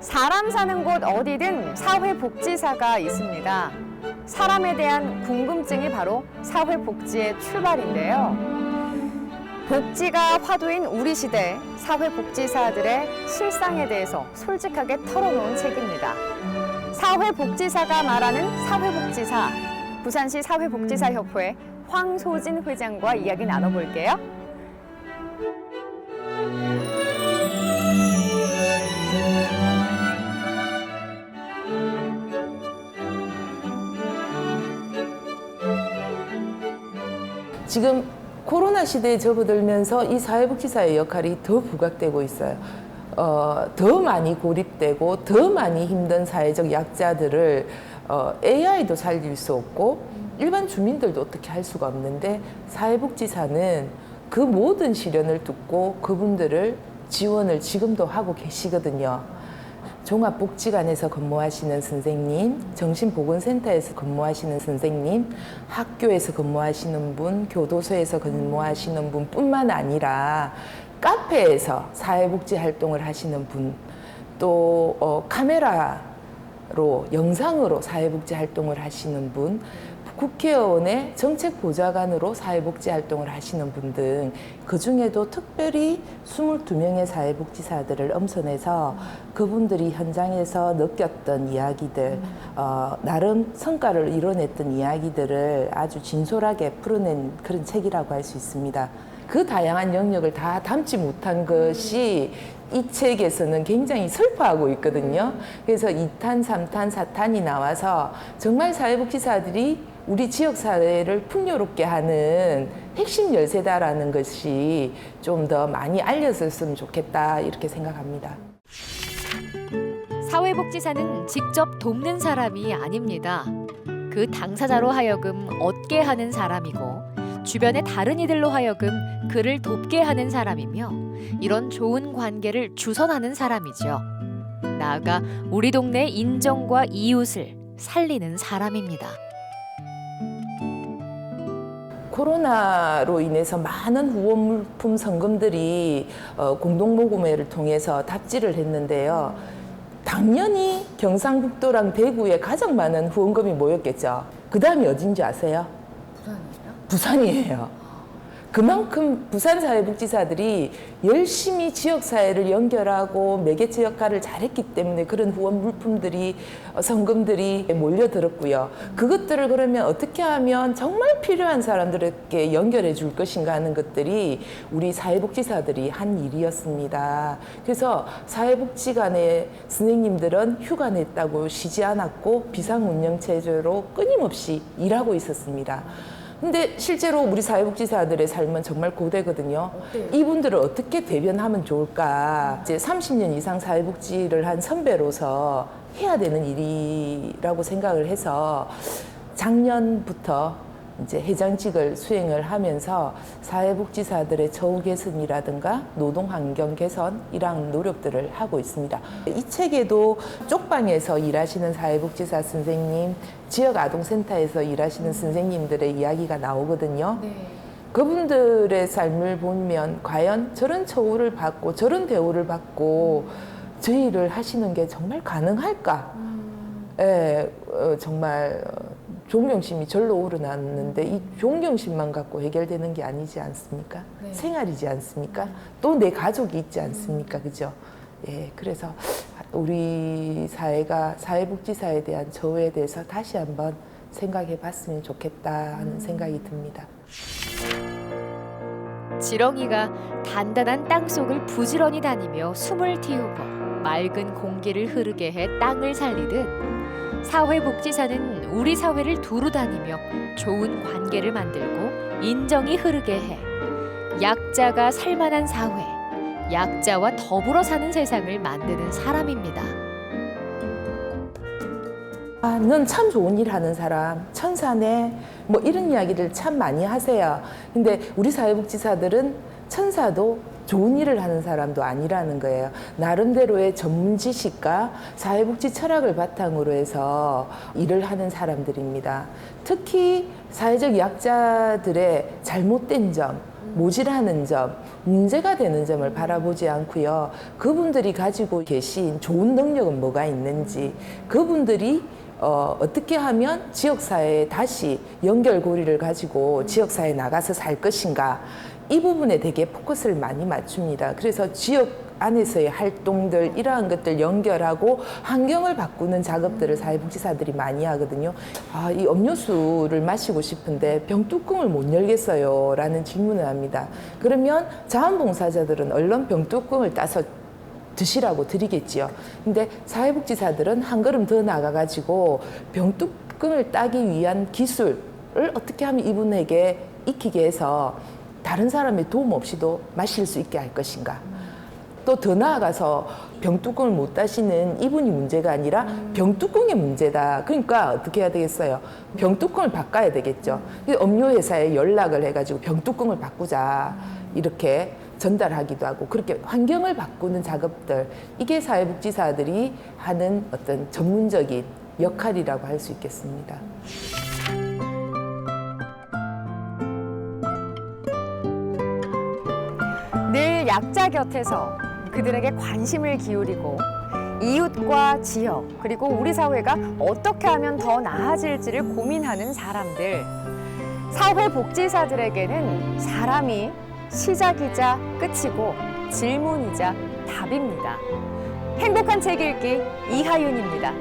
사람 사는 곳 어디든 사회복지사가 있습니다. 사람에 대한 궁금증이 바로 사회복지의 출발인데요. 복지가 화두인 우리 시대 사회복지사들의 실상에 대해서 솔직하게 털어놓은 책입니다. 사회복지사가 말하는 사회복지사. 부산시 사회복지사협회 황소진 회장과 이야기 나눠볼게요. 지금 코로나 시대에 접어들면서 이 사회복지사의 역할이 더 부각되고 있어요. 어, 더 많이 고립되고 더 많이 힘든 사회적 약자들을 어, AI도 살릴 수 없고 일반 주민들도 어떻게 할 수가 없는데 사회복지사는 그 모든 시련을 듣고 그분들을 지원을 지금도 하고 계시거든요. 종합복지관에서 근무하시는 선생님, 정신보건센터에서 근무하시는 선생님, 학교에서 근무하시는 분, 교도소에서 근무하시는 분 뿐만 아니라 카페에서 사회복지 활동을 하시는 분, 또 어, 카메라로 영상으로 사회복지 활동을 하시는 분, 국회의원의 정책보좌관으로 사회복지 활동을 하시는 분 등 그중에도 특별히 22명의 사회복지사들을 엄선해서 그분들이 현장에서 느꼈던 이야기들, 어, 나름 성과를 이뤄냈던 이야기들을 아주 진솔하게 풀어낸 그런 책이라고 할 수 있습니다. 그 다양한 영역을 다 담지 못한 것이 이 책에서는 굉장히 슬퍼하고 있거든요. 그래서 2탄, 3탄, 4탄이 나와서 정말 사회복지사들이 우리 지역 사회를 풍요롭게 하는 핵심 열쇠다라는 것이 좀 더 많이 알려졌으면 좋겠다 이렇게 생각합니다. 사회복지사는 직접 돕는 사람이 아닙니다. 그 당사자로 하여금 얻게 하는 사람이고 주변의 다른 이들로 하여금 그를 돕게 하는 사람이며 이런 좋은 관계를 주선하는 사람이죠. 나아가 우리 동네 인정과 이웃을 살리는 사람입니다. 코로나로 인해서 많은 후원 물품 성금들이 어, 공동모금회를 통해서 답지를 했는데요. 당연히 경상북도랑 대구에 가장 많은 후원금이 모였겠죠. 그 다음이 어딘지 아세요? 부산이요? 부산이에요. 그만큼 부산 사회복지사들이 열심히 지역 사회를 연결하고 매개체 역할을 잘했기 때문에 그런 후원 물품들이 어, 성금들이 몰려들었고요. 그것들을 그러면 어떻게 하면 정말 필요한 사람들에게 연결해 줄 것인가 하는 것들이 우리 사회복지사들이 한 일이었습니다. 그래서 사회복지관의 선생님들은 휴가 냈다고 쉬지 않았고 비상운영 체제로 끊임없이 일하고 있었습니다. 근데 실제로 우리 사회복지사들의 삶은 정말 고되거든요. 이분들을 어떻게 대변하면 좋을까? 이제 30년 이상 사회복지를 한 선배로서 해야 되는 일이라고 생각을 해서 작년부터 이제 회장직을 수행을 하면서 사회복지사들의 처우 개선이라든가 노동 환경 개선 이런 노력들을 하고 있습니다. 이 책에도 쪽방에서 일하시는 사회복지사 선생님, 지역 아동센터에서 일하시는 선생님들의 이야기가 나오거든요. 그분들의 삶을 보면 과연 저런 처우를 받고 저런 대우를 받고 저 일을 하시는 게 정말 가능할까? 예, 어, 정말 어, 존경심이 절로 우러났는데 이 존경심만 갖고 해결되는 게 아니지 않습니까? 생활이지 않습니까? 또 내 가족이 있지 않습니까? 그죠? 예, 그래서 우리 사회가 사회복지사에 대한 저에 대해서 다시 한번 생각해 봤으면 좋겠다 하는 생각이 듭니다. 지렁이가 단단한 땅 속을 부지런히 다니며 숨을 틔우고 맑은 공기를 흐르게 해 땅을 살리듯 사회복지사는 우리 사회를 두루 다니며 좋은 관계를 만들고 인정이 흐르게 해 약자가 살만한 사회, 약자와 더불어 사는 세상을 만드는 사람입니다. 아, 넌 참 좋은 일 하는 사람, 천사네, 뭐 이런 이야기를 참 많이 하세요. 근데 우리 사회복지사들은 천사도 좋은 일을 하는 사람도 아니라는 거예요. 나름대로의 전문 지식과 사회복지 철학을 바탕으로 해서 일을 하는 사람들입니다. 특히 사회적 약자들의 잘못된 점, 모질하는 점, 문제가 되는 점을 바라보지 않고요. 그분들이 가지고 계신 좋은 능력은 뭐가 있는지, 그분들이 어, 어떻게 하면 지역사회에 다시 연결고리를 가지고 지역사회에 나가서 살 것인가, 이 부분에 되게 포커스를 많이 맞춥니다. 그래서 지역 안에서의 활동들 이러한 것들 연결하고 환경을 바꾸는 작업들을 사회복지사들이 많이 하거든요. 아, 이 음료수를 마시고 싶은데 병뚜껑을 못 열겠어요. 라는 질문을 합니다. 그러면 자원봉사자들은 얼른 병뚜껑을 따서 드시라고 드리겠지요. 근데 사회복지사들은 한 걸음 더 나가가지고 병뚜껑을 따기 위한 기술을 어떻게 하면 이분에게 익히게 해서 다른 사람의 도움 없이도 마실 수 있게 할 것인가. 또 더 나아가서 병뚜껑을 못 따시는 이분이 문제가 아니라 병뚜껑의 문제다. 그러니까 어떻게 해야 되겠어요? 병뚜껑을 바꿔야 되겠죠. 그래서 음료회사에 연락을 해가지고 병뚜껑을 바꾸자. 이렇게 전달하기도 하고 그렇게 환경을 바꾸는 작업들 이게 사회복지사들이 하는 어떤 전문적인 역할이라고 할 수 있겠습니다. 약자 곁에서 그들에게 관심을 기울이고 이웃과 지역 그리고 우리 사회가 어떻게 하면 더 나아질지를 고민하는 사람들 사회복지사들에게는 사람이 시작이자 끝이고 질문이자 답입니다. 행복한 책 읽기 이하윤입니다.